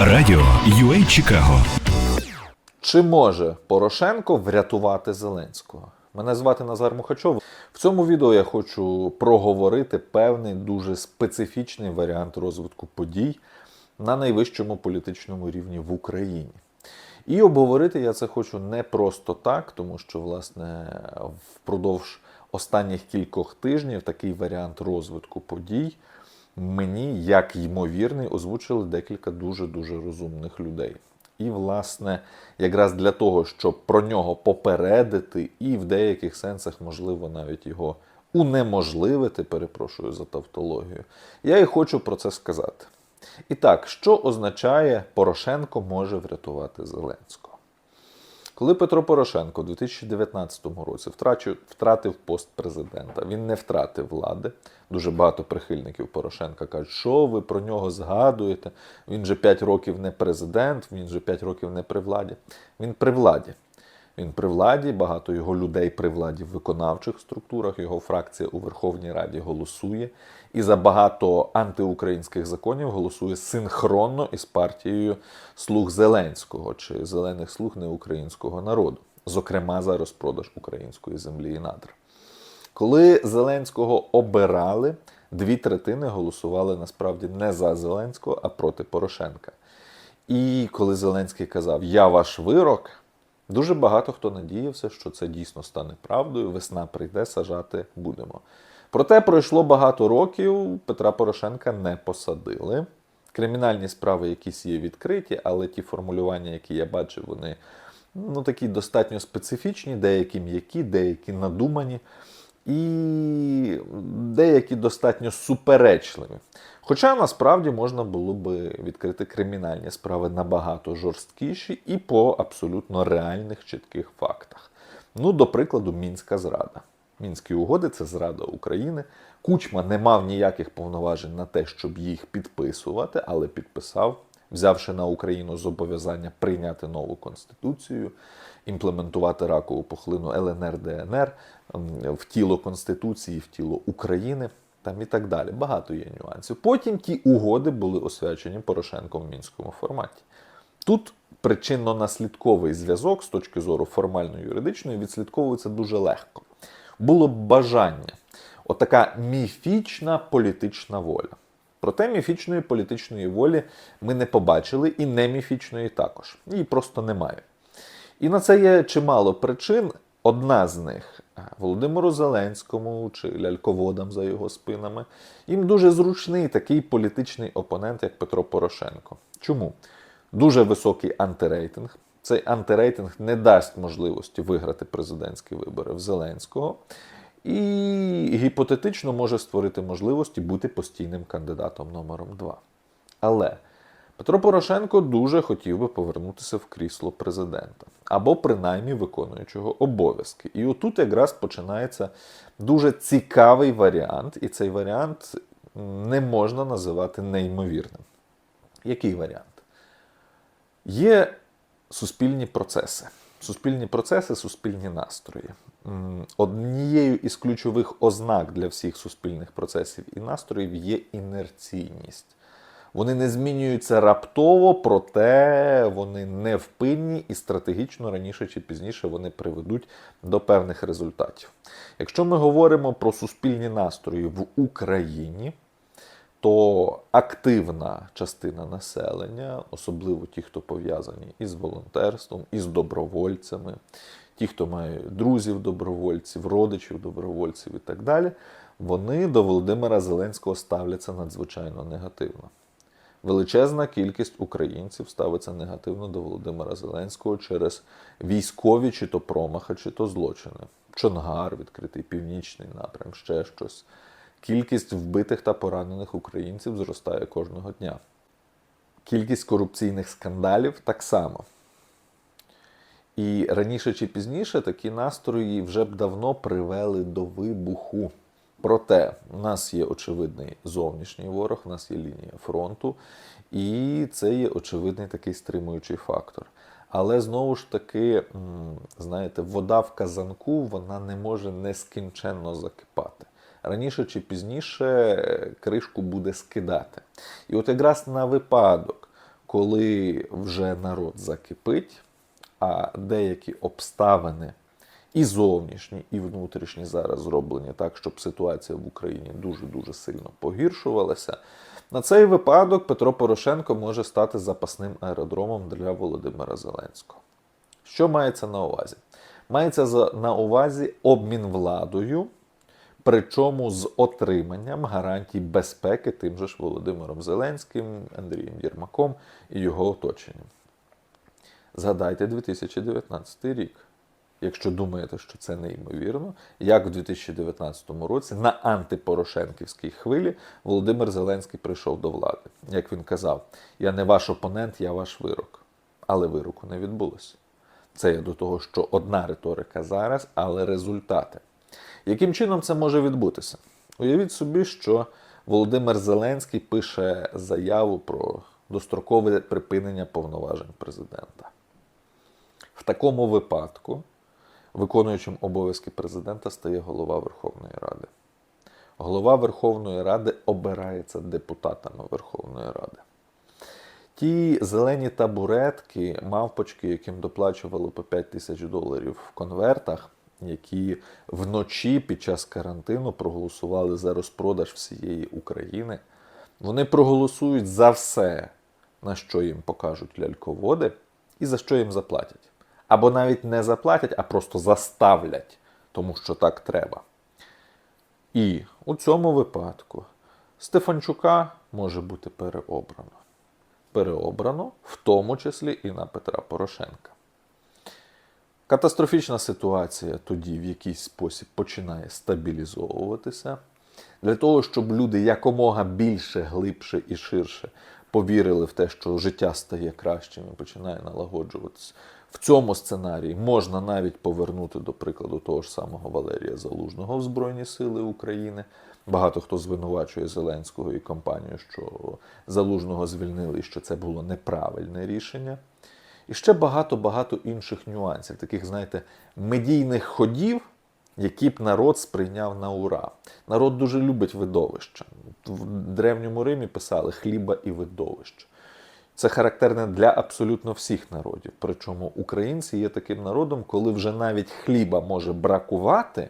Радіо UA Чикаго. Чи може Порошенко врятувати Зеленського? Мене звати Назар Мухачов. В цьому відео я хочу проговорити певний дуже специфічний варіант розвитку подій на найвищому політичному рівні в Україні. І обговорити я це хочу не просто так, тому що, власне, впродовж останніх кількох тижнів такий варіант розвитку подій мені, як ймовірний, озвучили декілька дуже-дуже розумних людей. І, власне, якраз для того, щоб про нього попередити, і в деяких сенсах, можливо, навіть його унеможливити, перепрошую за тавтологію, я і хочу про це сказати. І так, що означає Порошенко може врятувати Зеленського? Коли Петро Порошенко у 2019 році втрачив, втратив пост президента, він не втратив влади. Дуже багато прихильників Порошенка кажуть, що ви про нього згадуєте. Він же 5 років не президент, він же 5 років не при владі. Він при владі. Він при владі, багато його людей при владі в виконавчих структурах, його фракція у Верховній Раді голосує. І за багато антиукраїнських законів голосує синхронно із партією слуг Зеленського чи зелених слуг неукраїнського народу, зокрема за розпродаж української землі і надр. Коли Зеленського обирали, дві третини голосували насправді не за Зеленського, а проти Порошенка. І коли Зеленський казав Я ваш вирок, дуже багато хто надіявся, що це дійсно стане правдою. Весна прийде, сажати будемо. Проте пройшло багато років, Петра Порошенка не посадили. Кримінальні справи якісь є відкриті, але ті формулювання, які я бачив, вони ну, такі достатньо специфічні, деякі м'які, деякі надумані і деякі достатньо суперечливі. Хоча насправді можна було би відкрити кримінальні справи набагато жорсткіші і по абсолютно реальних чітких фактах. Ну, до прикладу, мінська зрада. Мінські угоди це зрада України. Кучма не мав ніяких повноважень на те, щоб їх підписувати, але підписав, взявши на Україну зобов'язання прийняти нову конституцію, імплементувати ракову пухлину ЛНР ДНР в тіло Конституції, в тіло України. Там і так далі. Багато є нюансів. Потім ті угоди були освячені Порошенком в мінському форматі. Тут причинно-наслідковий зв'язок з точки зору формально-юридичної відслідковується дуже легко. Було б бажання, отака міфічна політична воля. Проте міфічної політичної волі ми не побачили, і не міфічної також. Її просто немає. І на це є чимало причин. Одна з них Володимиру Зеленському чи ляльководам за його спинами. Їм дуже зручний такий політичний опонент, як Петро Порошенко. Чому? Дуже високий антирейтинг. Цей антирейтинг не дасть можливості виграти президентські вибори в Зеленського. І гіпотетично може створити можливості бути постійним кандидатом номером 2. Але Петро Порошенко дуже хотів би повернутися в крісло президента або принаймні виконуючого обов'язки. І отут якраз починається дуже цікавий варіант, і цей варіант не можна називати неймовірним. Який варіант? Є суспільні процеси. Суспільні процеси, суспільні настрої. Однією із ключових ознак для всіх суспільних процесів і настроїв є інерційність. Вони не змінюються раптово, проте вони невпинні і стратегічно раніше чи пізніше вони приведуть до певних результатів. Якщо ми говоримо про суспільні настрої в Україні, то активна частина населення, особливо ті, хто пов'язані із волонтерством, із добровольцями, ті, хто має друзів добровольців, родичів добровольців і так далі, вони до Володимира Зеленського ставляться надзвичайно негативно. Величезна кількість українців ставиться негативно до Володимира Зеленського через військові чи то промахи, чи то злочини. Чонгар, відкритий північний напрям, ще щось. Кількість вбитих та поранених українців зростає кожного дня. Кількість корупційних скандалів так само. І раніше чи пізніше такі настрої вже б давно привели до вибуху. Проте у нас є очевидний зовнішній ворог, у нас є лінія фронту, і це є очевидний такий стримуючий фактор. Але знову ж таки, знаєте, вода в казанку вона не може нескінченно закипати. Раніше чи пізніше е, кришку буде скидати. І от якраз на випадок, коли вже народ закипить, а деякі обставини і зовнішні, і внутрішні зараз зроблені так, щоб ситуація в Україні дуже-дуже сильно погіршувалася. На цей випадок Петро Порошенко може стати запасним аеродромом для Володимира Зеленського. Що мається на увазі? Мається на увазі обмін владою, причому з отриманням гарантій безпеки тим же ж Володимиром Зеленським, Андрієм Єрмаком і його оточенням. Згадайте 2019 рік. Якщо думаєте, що це неймовірно, як в 2019 році на антипорошенківській хвилі Володимир Зеленський прийшов до влади. Як він казав, я не ваш опонент, я ваш вирок. Але вироку не відбулося. Це я до того, що одна риторика зараз, але результати. Яким чином це може відбутися? Уявіть собі, що Володимир Зеленський пише заяву про дострокове припинення повноважень президента. В такому випадку виконуючим обов'язки президента стає голова Верховної Ради. Голова Верховної Ради обирається депутатами Верховної Ради. Ті зелені табуретки, мавпочки, яким доплачували по 5 тисяч доларів в конвертах, які вночі під час карантину проголосували за розпродаж всієї України, вони проголосують за все, на що їм покажуть ляльководи, і за що їм заплатять. Або навіть не заплатять, а просто заставлять, тому що так треба. І у цьому випадку Стефанчука може бути переобрано. Переобрано, в тому числі і на Петра Порошенка. Катастрофічна ситуація тоді в якийсь спосіб починає стабілізовуватися. Для того, щоб люди якомога більше, глибше і ширше повірили в те, що життя стає кращим і починає налагоджуватися. В цьому сценарії можна навіть повернути, до прикладу, того ж самого Валерія Залужного в Збройні Сили України. Багато хто звинувачує Зеленського і компанію, що Залужного звільнили і що це було неправильне рішення. І ще багато-багато інших нюансів, таких, знаєте, медійних ходів, які б народ сприйняв на ура. Народ дуже любить видовища. В Древньому Римі писали хліба і видовища. Це характерне для абсолютно всіх народів. Причому українці є таким народом, коли вже навіть хліба може бракувати,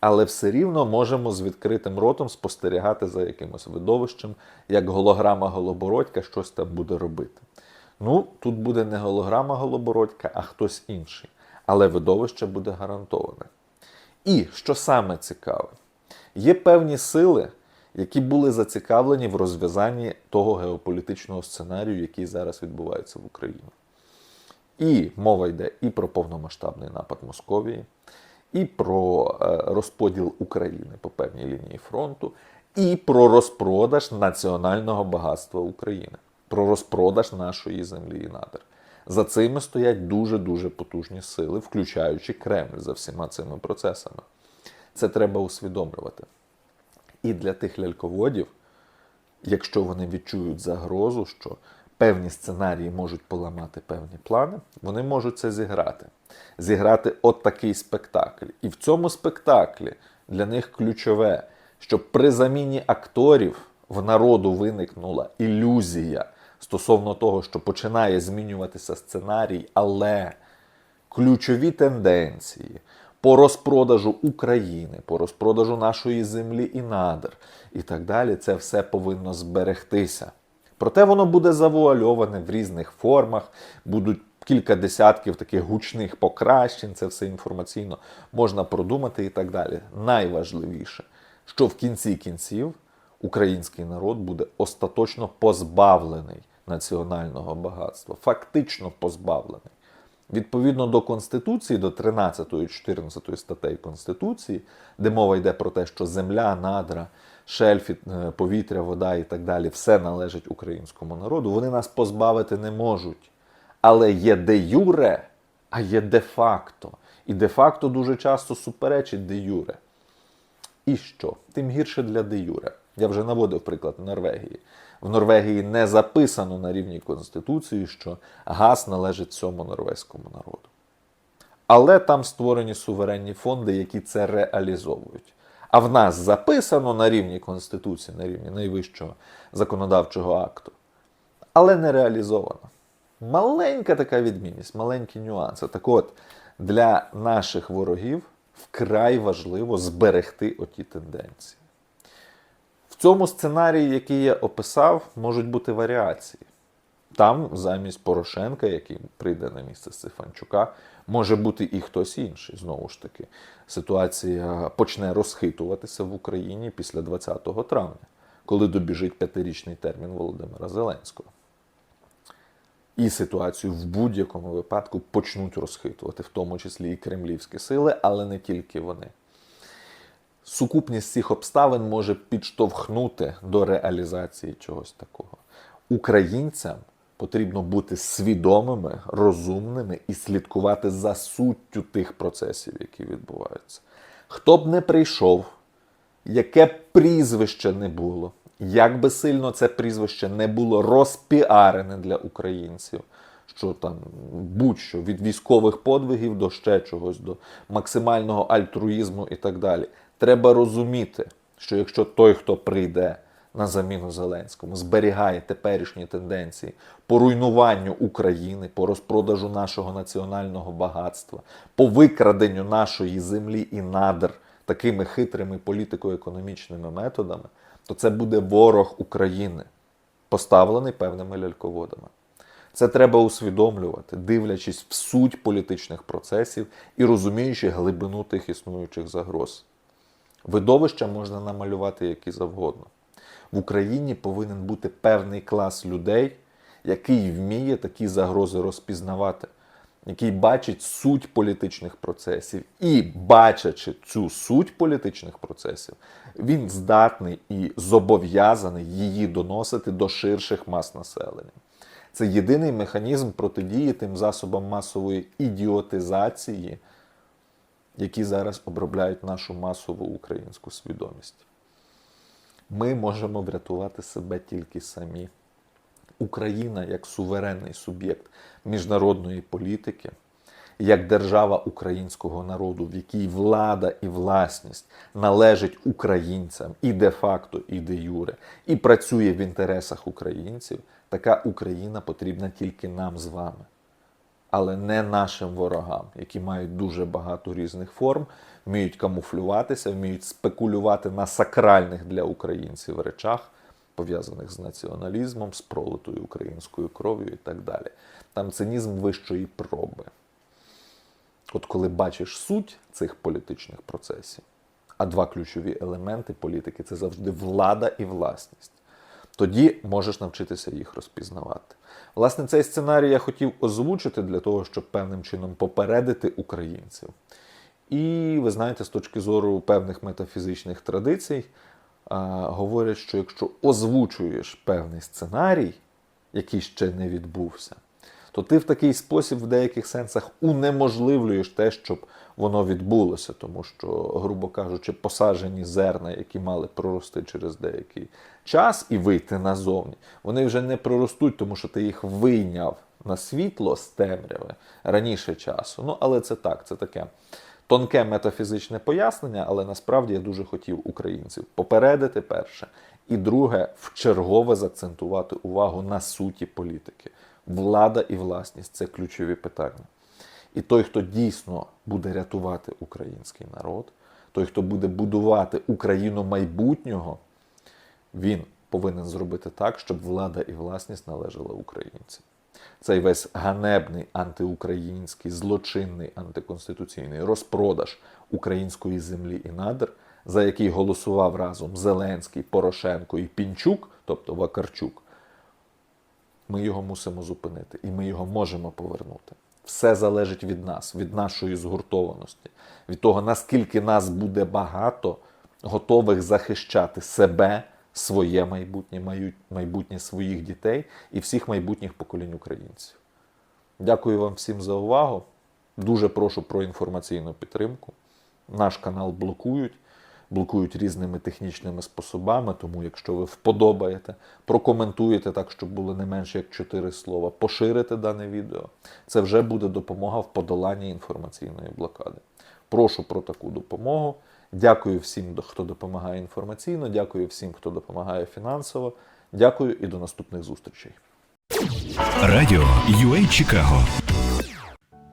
але все рівно можемо з відкритим ротом спостерігати за якимось видовищем, як голограма Голобородька щось там буде робити. Ну, тут буде не голограма Голобородька, а хтось інший. Але видовище буде гарантоване. І що саме цікаве, є певні сили, які були зацікавлені в розв'язанні того геополітичного сценарію, який зараз відбувається в Україні. І мова йде і про повномасштабний напад Московії, і про е, розподіл України по певній лінії фронту, і про розпродаж національного багатства України, про розпродаж нашої землі і надр. За цими стоять дуже-дуже потужні сили, включаючи Кремль за всіма цими процесами. Це треба усвідомлювати. І для тих ляльководів, якщо вони відчують загрозу, що певні сценарії можуть поламати певні плани, вони можуть це зіграти. Зіграти от такий спектакль. І в цьому спектаклі для них ключове, щоб при заміні акторів в народу виникнула ілюзія стосовно того, що починає змінюватися сценарій, але ключові тенденції по розпродажу України, по розпродажу нашої землі і надр і так далі, це все повинно зберегтися. Проте воно буде завуальоване в різних формах, будуть кілька десятків таких гучних покращень, це все інформаційно можна продумати і так далі. Найважливіше, що в кінці кінців український народ буде остаточно позбавлений національного багатства, фактично позбавлений. Відповідно до Конституції, до 13 і 14 статей Конституції, де мова йде про те, що земля, надра, шельфі, е, повітря, вода і так далі, все належить українському народу, вони нас позбавити не можуть. Але є де юре, а є де-факто. І де-факто дуже часто суперечить де юре. І що? Тим гірше для де юре. Я вже наводив приклад Норвегії. В Норвегії не записано на рівні Конституції, що газ належить всьому норвезькому народу. Але там створені суверенні фонди, які це реалізовують. А в нас записано на рівні Конституції, на рівні найвищого законодавчого акту. але не реалізовано. Маленька така відмінність, маленькі нюанси. Так от, для наших ворогів вкрай важливо зберегти оті тенденції. Цьому сценарії, який я описав, можуть бути варіації. Там замість Порошенка, який прийде на місце Стефанчука, може бути і хтось інший. Знову ж таки, ситуація почне розхитуватися в Україні після 20 травня, коли добіжить п'ятирічний термін Володимира Зеленського. І ситуацію в будь-якому випадку почнуть розхитувати, в тому числі і кремлівські сили, але не тільки вони. Сукупність цих обставин може підштовхнути до реалізації чогось такого. Українцям потрібно бути свідомими, розумними і слідкувати за суттю тих процесів, які відбуваються. Хто б не прийшов, яке б прізвище не було, як би сильно це прізвище не було розпіарене для українців, що там будь-що від військових подвигів до ще чогось, до максимального альтруїзму і так далі. Треба розуміти, що якщо той, хто прийде на заміну Зеленському, зберігає теперішні тенденції по руйнуванню України, по розпродажу нашого національного багатства, по викраденню нашої землі і надр такими хитрими політико-економічними методами, то це буде ворог України, поставлений певними ляльководами. Це треба усвідомлювати, дивлячись в суть політичних процесів і розуміючи глибину тих існуючих загроз. Видовища можна намалювати які завгодно. В Україні повинен бути певний клас людей, який вміє такі загрози розпізнавати, який бачить суть політичних процесів. І, бачачи цю суть політичних процесів, він здатний і зобов'язаний її доносити до ширших мас населення. Це єдиний механізм протидії тим засобам масової ідіотизації, які зараз обробляють нашу масову українську свідомість. Ми можемо врятувати себе тільки самі. Україна як суверенний суб'єкт міжнародної політики, як держава українського народу, в якій влада і власність належить українцям і де-факто, і де-юре, і працює в інтересах українців, така Україна потрібна тільки нам з вами але не нашим ворогам, які мають дуже багато різних форм, вміють камуфлюватися, вміють спекулювати на сакральних для українців речах, пов'язаних з націоналізмом, з пролитою українською кров'ю і так далі. Там цинізм вищої проби. От коли бачиш суть цих політичних процесів, а два ключові елементи політики це завжди влада і власність тоді можеш навчитися їх розпізнавати. Власне, цей сценарій я хотів озвучити для того, щоб певним чином попередити українців. І ви знаєте, з точки зору певних метафізичних традицій, говорять, що якщо озвучуєш певний сценарій, який ще не відбувся, то ти в такий спосіб в деяких сенсах унеможливлюєш те, щоб воно відбулося, тому що, грубо кажучи, посаджені зерна, які мали прорости через деякий час і вийти назовні, вони вже не проростуть, тому що ти їх вийняв на світло з темряви раніше часу. Ну, але це так, це таке. Тонке метафізичне пояснення, але насправді я дуже хотів українців попередити перше, і друге, вчергове закцентувати увагу на суті політики. Влада і власність це ключові питання. І той, хто дійсно буде рятувати український народ, той, хто буде будувати Україну майбутнього, він повинен зробити так, щоб влада і власність належала українцям. Цей весь ганебний антиукраїнський, злочинний антиконституційний розпродаж української землі і надр, за який голосував разом Зеленський, Порошенко і Пінчук, тобто Вакарчук, ми його мусимо зупинити, і ми його можемо повернути. Все залежить від нас, від нашої згуртованості, від того, наскільки нас буде багато, готових захищати себе, своє майбутнє, майбутнє своїх дітей і всіх майбутніх поколінь українців. Дякую вам всім за увагу. Дуже прошу про інформаційну підтримку. Наш канал блокують блокують різними технічними способами. Тому, якщо ви вподобаєте, прокоментуєте так, щоб було не менше як 4 слова, поширите дане відео, це вже буде допомога в подоланні інформаційної блокади. Прошу про таку допомогу. Дякую всім, хто допомагає інформаційно. Дякую всім, хто допомагає фінансово. Дякую і до наступних зустрічей. Радіо UA Чикаго.